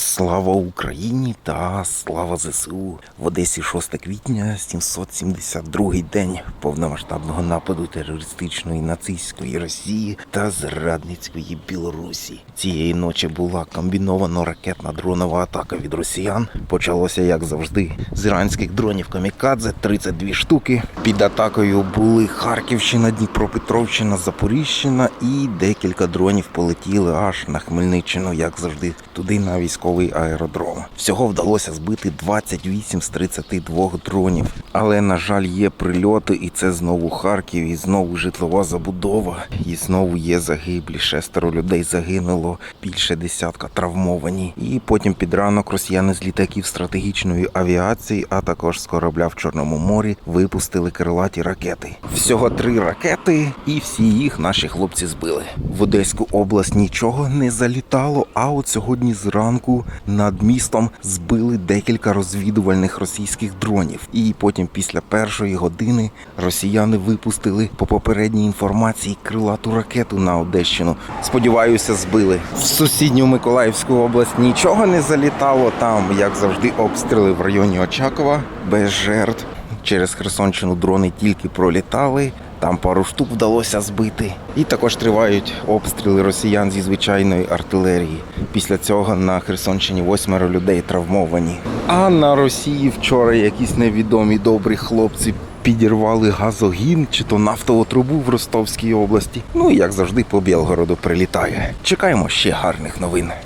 Слава Україні та слава ЗСУ в Одесі 6 квітня, 772-й день повномасштабного нападу терористичної нацистської Росії та зрадницької Білорусі. Цієї ночі була комбіновано ракетна дронова атака від росіян. Почалося як завжди з іранських дронів Камікадзе 32 штуки. Під атакою були Харківщина, Дніпропетровщина, Запоріжжя і декілька дронів полетіли аж на Хмельниччину, як завжди, туди на військовий аеродром. Всього вдалося збити 28 з 32 дронів. Але на жаль, є прильоти, і це знову Харків, і знову житлова забудова, і знову є загиблі. Шестеро людей загинуло, більше десятка травмовані. І потім під ранок росіяни з літаків стратегічної авіації, а також з корабля в Чорному морі, випустили крилаті ракети. Всього три ракети, і всі їх наші хлопці збили. В Одеську область нічого не залітало. А от сьогодні зранку над містом збили декілька розвідувальних російських дронів. І потім, після першої години, росіяни випустили по попередній інформації крилату ракету на Одещину. Сподіваюся, збили. В сусідню Миколаївську область нічого не залітало. Там, як завжди, обстріли в районі Очакова без жертв. Через Херсонщину дрони тільки пролітали. Там пару штук вдалося збити. І також тривають обстріли росіян зі звичайної артилерії. Після цього на Херсонщині восьмеро людей травмовані. А на Росії вчора якісь невідомі добрі хлопці підірвали газогін чи то нафтову трубу в Ростовській області. Ну і як завжди по Білгороду прилітає. Чекаємо ще гарних новин.